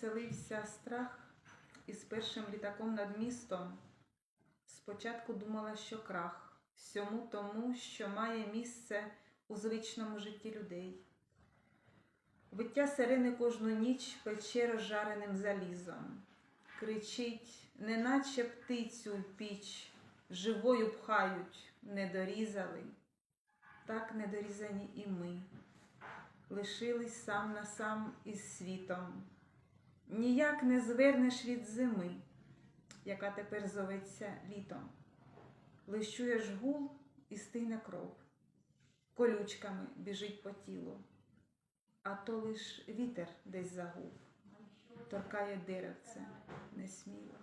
селився страх із першим літаком над містом. Спочатку думала, що крах всьому тому, що має місце у звичному житті людей. Виття сирени кожну ніч пече розжареним залізом. Кричить, неначе птицю в піч, живою пхають, не дорізали. Так недорізані і ми лишились сам на сам із світом. Ніяк не звернеш від зими, яка тепер зоветься літом. Лиш чуєш гул і стине кров, колючками біжить по тілу, а то лиш вітер десь загув, торкає деревце несміло.